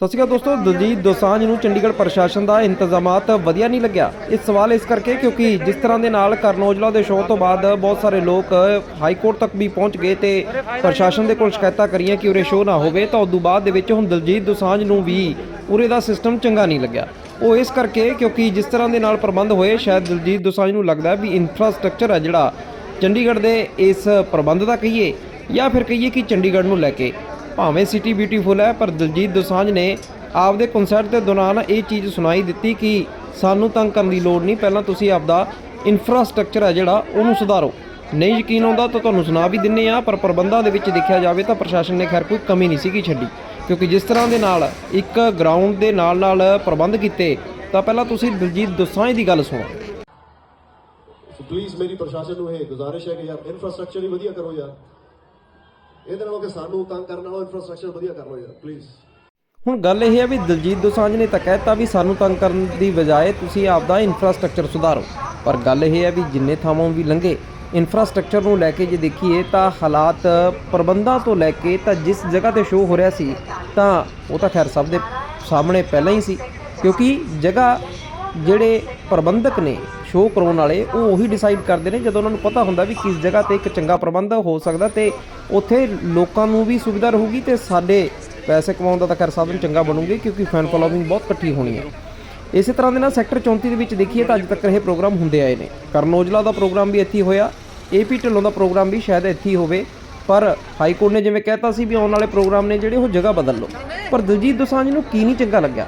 ਸਤਿ ਸ਼੍ਰੀ ਅਕਾਲ ਦੋਸਤੋ, ਦਲਜੀਤ ਦੋਸਾਂਝ ਨੂੰ ਚੰਡੀਗੜ੍ਹ ਪ੍ਰਸ਼ਾਸਨ ਦਾ ਇੰਤਜ਼ਾਮਾਤ ਵਧੀਆ ਨਹੀਂ ਲੱਗਿਆ। ਇਹ ਸਵਾਲ ਇਸ ਕਰਕੇ ਕਿਉਂਕਿ ਜਿਸ ਤਰ੍ਹਾਂ ਦੇ ਨਾਲ ਕਰਨ ਔਜਲਾ ਦੇ ਸ਼ੋਅ ਤੋਂ ਬਾਅਦ ਬਹੁਤ ਸਾਰੇ ਲੋਕ ਹਾਈ ਕੋਰਟ ਤੱਕ ਵੀ ਪਹੁੰਚ ਗਏ ਤੇ ਪ੍ਰਸ਼ਾਸਨ ਦੇ ਕੋਲ ਸ਼ਿਕਾਇਤਾਂ ਕਰੀਆਂ ਕਿ ਉਰੇ ਸ਼ੋਅ ਨਾ ਹੋਵੇ, ਤਾਂ ਉਦੋਂ ਬਾਅਦ ਦੇ ਵਿੱਚ ਹੁਣ ਦਲਜੀਤ ਦੋਸਾਂਝ ਨੂੰ ਵੀ ਉਰੇ ਦਾ ਸਿਸਟਮ ਚੰਗਾ ਨਹੀਂ ਲੱਗਿਆ। ਉਹ ਇਸ ਕਰਕੇ ਕਿਉਂਕਿ ਜਿਸ ਤਰ੍ਹਾਂ ਦੇ ਨਾਲ ਪ੍ਰਬੰਧ ਹੋਏ, ਸ਼ਾਇਦ ਦਲਜੀਤ ਦੋਸਾਂਝ ਨੂੰ ਲੱਗਦਾ ਵੀ ਇਨਫਰਾਸਟ੍ਰਕਚਰ ਹੈ ਜਿਹੜਾ ਚੰਡੀਗੜ੍ਹ ਦੇ ਇਸ ਪ੍ਰਬੰਧ ਦਾ ਕਹੀਏ ਜਾਂ ਫਿਰ ਕਹੀਏ ਕਿ ਚੰਡੀਗੜ੍ਹ ਨੂੰ ਲੈ ਕੇ। ਭਾਵੇਂ ਸਿਟੀ ਬਿਊਟੀਫੁਲ ਹੈ, ਪਰ ਦਲਜੀਤ ਦੋਸਾਂਝ ਨੇ ਆਪਦੇ ਕਨਸਰਟ ਦੇ ਦੌਰਾਨ ਇਹ ਚੀਜ਼ ਸੁਣਾਈ ਦਿੱਤੀ ਕਿ ਸਾਨੂੰ ਤੰਗ ਕਰਨ ਦੀ ਲੋੜ ਨਹੀਂ, ਪਹਿਲਾਂ ਤੁਸੀਂ ਆਪਦਾ ਇਨਫਰਾਸਟ੍ਰਕਚਰ ਹੈ ਜਿਹੜਾ, ਉਹਨੂੰ ਸੁਧਾਰੋ। ਨਹੀਂ ਯਕੀਨ ਆਉਂਦਾ ਤਾਂ ਤੁਹਾਨੂੰ ਸੁਣਾ ਵੀ ਦਿੰਨੇ ਆ ਪਰ ਪ੍ਰਬੰਧਾਂ ਦੇ ਵਿੱਚ ਦੇਖਿਆ ਜਾਵੇ ਤਾਂ ਪ੍ਰਸ਼ਾਸਨ ਨੇ ਖੈਰ ਕੋਈ ਕਮੀ ਨਹੀਂ ਸੀਗੀ ਛੱਡੀ। ਕਿਉਂਕਿ ਜਿਸ ਤਰ੍ਹਾਂ ਦੇ ਨਾਲ ਇੱਕ ਗਰਾਊਂਡ ਦੇ ਨਾਲ ਨਾਲ ਪ੍ਰਬੰਧ ਕੀਤੇ, ਤਾਂ ਪਹਿਲਾਂ ਤੁਸੀਂ ਦਲਜੀਤ ਦੋਸਾਂਝ ਦੀ ਗੱਲ ਸੁਣੋ। ਸੋ ਪਲੀਜ਼ ਮੇਰੀ ਪ੍ਰਸ਼ਾਸਨ ਨੂੰ ਇਹ ਗੁਜ਼ਾਰਿਸ਼ ਹੈ ਕਿ ਯਾਰ ਇਨਫਰਾਸਟ੍ਰਕਚਰ ਹੀ ਵਧੀਆ ਕਰੋ ਯਾਰ। ਇਹਦੇ ਨਾਲੋਂ ਕਿ ਸਾਨੂੰ ਤੰਗ ਕਰਨ ਨਾਲੋਂ ਇਨਫਰਾਸਟ੍ਰਕਚਰ ਵਧੀਆ ਕਰ ਲਓ ਯਾਰ ਪਲੀਜ਼ ਹੁਣ ਗੱਲ ਇਹ ਹੈ ਵੀ ਦਲਜੀਤ ਦੋਸਾਂਝ ਨੇ ਤਾਂ ਕਹਿਤਾ ਵੀ ਸਾਨੂੰ ਤੰਗ ਕਰਨ ਦੀ ਬਜਾਏ ਤੁਸੀਂ ਆਪਦਾ ਇਨਫਰਾਸਟ੍ਰਕਚਰ ਸੁਧਾਰੋ। ਪਰ ਗੱਲ ਇਹ ਹੈ ਵੀ ਜਿੰਨੇ ਥਾਵਾਂ ਵੀ ਲੰਘੇ ਇਨਫਰਾਸਟ੍ਰਕਚਰ ਨੂੰ ਲੈ ਕੇ ਜੇ ਦੇਖੀਏ ਤਾਂ ਹਾਲਾਤ ਪ੍ਰਬੰਧਾਂ ਤੋਂ ਲੈ ਕੇ ਤਾਂ ਜਿਸ ਜਗ੍ਹਾ ਤੇ ਸ਼ੋਅ ਹੋ ਰਿਹਾ ਸੀ, ਤਾਂ ਉਹ ਤਾਂ ਖੈਰ ਸਭ ਦੇ ਸਾਹਮਣੇ ਪਹਿਲਾਂ ਹੀ ਸੀ। ਕਿਉਂਕਿ ਜਗ੍ਹਾ ਜਿਹੜੇ ਪ੍ਰਬੰਧਕ ਨੇ ਸ਼ੋਅ ਕਰਾਉਣ ਵਾਲੇ, ਉਹ ਉਹੀ ਡਿਸਾਈਡ ਕਰਦੇ ਨੇ ਜਦੋਂ ਉਹਨਾਂ ਨੂੰ ਪਤਾ ਹੁੰਦਾ ਵੀ ਕਿਸ ਜਗ੍ਹਾ ਤੇ ਇੱਕ ਚੰਗਾ ਪ੍ਰਬੰਧ ਹੋ ਸਕਦਾ ਤੇ ਉੱਥੇ ਲੋਕਾਂ ਨੂੰ ਵੀ ਸੁਵਿਧਾ ਰਹੂਗੀ ਤੇ ਸਾਡੇ ਪੈਸੇ ਕਮਾਉਣ ਦਾ ਤਾਂ ਖੈਰ ਸਾਧਨ ਚੰਗਾ ਬਣੂਗੇ ਕਿਉਂਕਿ ਫੈਨ ਫੋਲੋਇੰਗ ਬਹੁਤ ਇਕੱਠੀ ਹੋਣੀ ਹੈ। ਇਸੇ ਤਰ੍ਹਾਂ ਦੇ ਨਾਲ ਸੈਕਟਰ 34 ਦੇ ਵਿੱਚ ਦੇਖੀਏ ਤਾਂ ਅੱਜ ਤੱਕ ਇਹ ਪ੍ਰੋਗਰਾਮ ਹੁੰਦੇ ਆਏ ਨੇ। ਕਰਨ ਔਜਲਾ ਦਾ ਪ੍ਰੋਗਰਾਮ ਵੀ ਇੱਥੇ ਹੀ ਹੋਇਆ ਏਪੀ ਢਿੱਲੋਂ ਦਾ ਪ੍ਰੋਗਰਾਮ ਵੀ ਸ਼ਾਇਦ ਇੱਥੇ ਹੀ ਹੋਵੇ, ਪਰ ਹਾਈ ਕੋਰਟ ਨੇ ਜਿਵੇਂ ਕਹਿਤਾ ਸੀ ਵੀ ਆਉਣ ਵਾਲੇ ਪ੍ਰੋਗਰਾਮ ਨੇ ਜਿਹੜੇ ਉਹ ਜਗ੍ਹਾ ਬਦਲ ਲਓ। ਪਰ ਦਲਜੀਤ ਦੋਸਾਂਝ ਨੂੰ ਕੀ ਨਹੀਂ ਚੰਗਾ ਲੱਗਿਆ?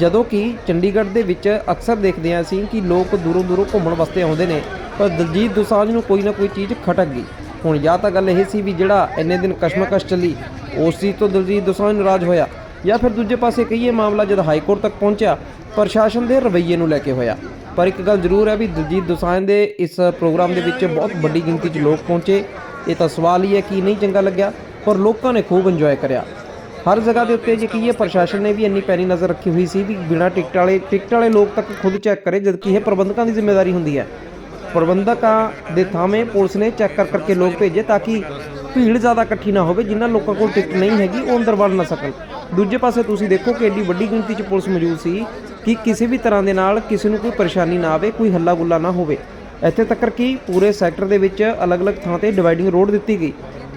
ਜਦੋਂ ਕਿ ਚੰਡੀਗੜ੍ਹ ਦੇ ਵਿੱਚ ਅਕਸਰ ਦੇਖਦੇ ਹਾਂ ਅਸੀਂ ਕਿ ਲੋਕ ਦੂਰੋਂ ਦੂਰੋਂ ਘੁੰਮਣ ਵਾਸਤੇ ਆਉਂਦੇ ਨੇ, ਪਰ ਦਲਜੀਤ ਦੋਸਾਂਝ ਨੂੰ ਕੋਈ ਨਾ ਕੋਈ ਚੀਜ਼ ਖਟਕ ਗਈ। ਹੁਣ ਜਾਂ ਤਾਂ ਗੱਲ ਇਹ ਸੀ ਵੀ ਜਿਹੜਾ ਇੰਨੇ ਦਿਨ ਕਸ਼ਮਕਸ਼ ਚੱਲੀ, ਉਸ ਚੀਜ਼ ਤੋਂ ਦਲਜੀਤ ਦੋਸਾਂਝ ਨਾਰਾਜ਼ ਹੋਇਆ ਜਾਂ ਫਿਰ ਦੂਜੇ ਪਾਸੇ ਕਹੀਏ ਮਾਮਲਾ ਜਦ ਹਾਈ ਕੋਰਟ ਤੱਕ ਪਹੁੰਚਿਆ, ਪ੍ਰਸ਼ਾਸਨ ਦੇ ਰਵੱਈਏ ਨੂੰ ਲੈ ਕੇ ਹੋਇਆ। ਪਰ ਇੱਕ ਗੱਲ ਜ਼ਰੂਰ ਹੈ ਵੀ ਦਲਜੀਤ ਦੋਸਾਂਝ ਦੇ ਇਸ ਪ੍ਰੋਗਰਾਮ ਦੇ ਵਿੱਚ ਬਹੁਤ ਵੱਡੀ ਗਿਣਤੀ 'ਚ ਲੋਕ ਪਹੁੰਚੇ। ਇਹ ਤਾਂ ਸਵਾਲ ਹੀ ਹੈ ਕਿ ਨਹੀਂ ਚੰਗਾ ਲੱਗਿਆ, ਪਰ ਲੋਕਾਂ ਨੇ ਖੂਬ ਇੰਜੋਏ ਕਰਿਆ। ਹਰ ਜਗ੍ਹਾ ਦੇ ਉੱਤੇ ਜੇ ਕਹੀਏ ਪ੍ਰਸ਼ਾਸਨ ਨੇ ਵੀ ਇੰਨੀ ਪੈਰੀ ਨਜ਼ਰ ਰੱਖੀ ਹੋਈ ਸੀ ਵੀ ਬਿਨਾਂ ਟਿਕਟ ਵਾਲੇ ਟਿਕਟ ਵਾਲੇ ਲੋਕ ਤੱਕ ਖੁਦ ਚੈੱਕ ਕਰੇ ਜਦ ਕਿ ਇਹ ਪ੍ਰਬੰਧਕਾਂ ਦੀ ਜ਼ਿੰਮੇਵਾਰੀ ਹੁੰਦੀ ਹੈ। ਪ੍ਰਬੰਧਕਾਂ ਦੇ ਥਾਵੇਂ ਪੁਲਿਸ ਨੇ ਚੈੱਕ ਕਰ ਕਰਕੇ ਲੋਕ ਭੇਜੇ ਤਾਂ ਕਿ ਭੀੜ ਜ਼ਿਆਦਾ ਇਕੱਠੀ ਨਾ ਹੋਵੇ, ਜਿਨ੍ਹਾਂ ਲੋਕਾਂ ਕੋਲ ਟਿਕਟ ਨਹੀਂ ਹੈਗੀ, ਉਹ ਅੰਦਰ ਵੜ ਨਾ ਸਕਣ। ਦੂਜੇ ਪਾਸੇ ਤੁਸੀਂ ਦੇਖੋ ਕਿ ਐਡੀ ਵੱਡੀ ਗਿਣਤੀ 'ਚ ਪੁਲਿਸ ਮੌਜੂਦ ਸੀ ਕਿ ਕਿਸੇ ਵੀ ਤਰ੍ਹਾਂ ਦੇ ਨਾਲ ਕਿਸੇ ਨੂੰ ਕੋਈ ਪਰੇਸ਼ਾਨੀ ਨਾ ਆਵੇ, ਕੋਈ ਹੱਲਾ ਗੁੱਲਾ ਨਾ ਹੋਵੇ। ਇੱਥੇ ਤੱਕ ਕਿ ਪੂਰੇ ਸੈਕਟਰ ਦੇ ਵਿੱਚ ਅਲੱਗ-ਅਲੱਗ ਥਾਂ ਤੇ ਡਿਵਾਈਡਿੰਗ ਰੋਡ ਦਿੱਤੀ ਗਈ।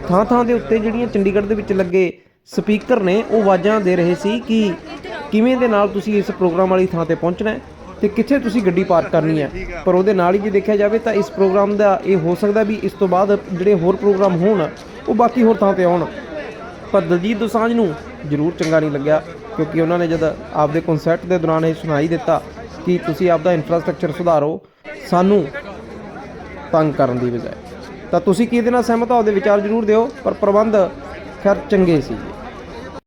ਥਾਂ-ਥਾਂ ਦੇ ਉੱਤੇ ਜਿਹੜੀਆਂ ਚੰਡੀਗੜ੍ਹ ਦੇ ਵਿੱਚ ਲੱਗੇ ਸਪੀਕਰ ਨੇ ਉਹ ਆਵਾਜ਼ਾਂ ਦੇ ਰਹੇ ਸੀ ਕਿ ਕਿਵੇਂ ਦੇ ਨਾਲ ਤੁਸੀਂ ਇਸ ਪ੍ਰੋਗਰਾਮ ਵਾਲੀ ਥਾਂ ਤੇ ਪਹੁੰਚਣਾ ਹੈ ਤੇ ਕਿੱਥੇ ਤੁਸੀਂ ਗੱਡੀ ਪਾਰਕ ਕਰਨੀ ਹੈ। ਪਰ ਉਹਦੇ ਨਾਲ ਹੀ ਜੇ ਦੇਖਿਆ ਜਾਵੇ ਤਾਂ ਇਸ ਪ੍ਰੋਗਰਾਮ ਦਾ ਇਹ ਹੋ ਸਕਦਾ ਵੀ ਇਸ ਤੋਂ ਬਾਅਦ ਜਿਹੜੇ ਹੋਰ ਪ੍ਰੋਗਰਾਮ ਹੋਣ, ਉਹ ਬਾਕੀ ਹੋਰ ਥਾਂ ਤੇ ਆਉਣ। ਪਰ ਦਲਜੀਤ ਦੋਸਾਂਝ ਨੂੰ ਜ਼ਰੂਰ ਚੰਗਾ ਨਹੀਂ ਲੱਗਿਆ ਕਿਉਂਕਿ ਉਹਨਾਂ ਨੇ ਜਦ ਆਪਦੇ ਕਨਸਰਟ ਦੇ ਦੌਰਾਨ ਇਹ ਸੁਣਾਈ ਦਿੱਤਾ ਕਿ ਤੁਸੀਂ ਆਪਦਾ ਇਨਫਰਾਸਟ੍ਰਕਚਰ ਸੁਧਾਰੋ, ਸਾਨੂੰ ਤੰਗ ਕਰਨ ਦੀ ਬਜਾਏ। ਤਾਂ ਤੁਸੀਂ ਕੀ ਇਹਦੇ ਨਾਲ ਸਹਿਮਤ ਹੋ? ਉਹਦੇ ਵਿਚਾਰ ਜ਼ਰੂਰ ਦਿਓ, ਪਰ ਪ੍ਰਬੰਧ ਖੈਰ ਚੰਗੇ ਸੀ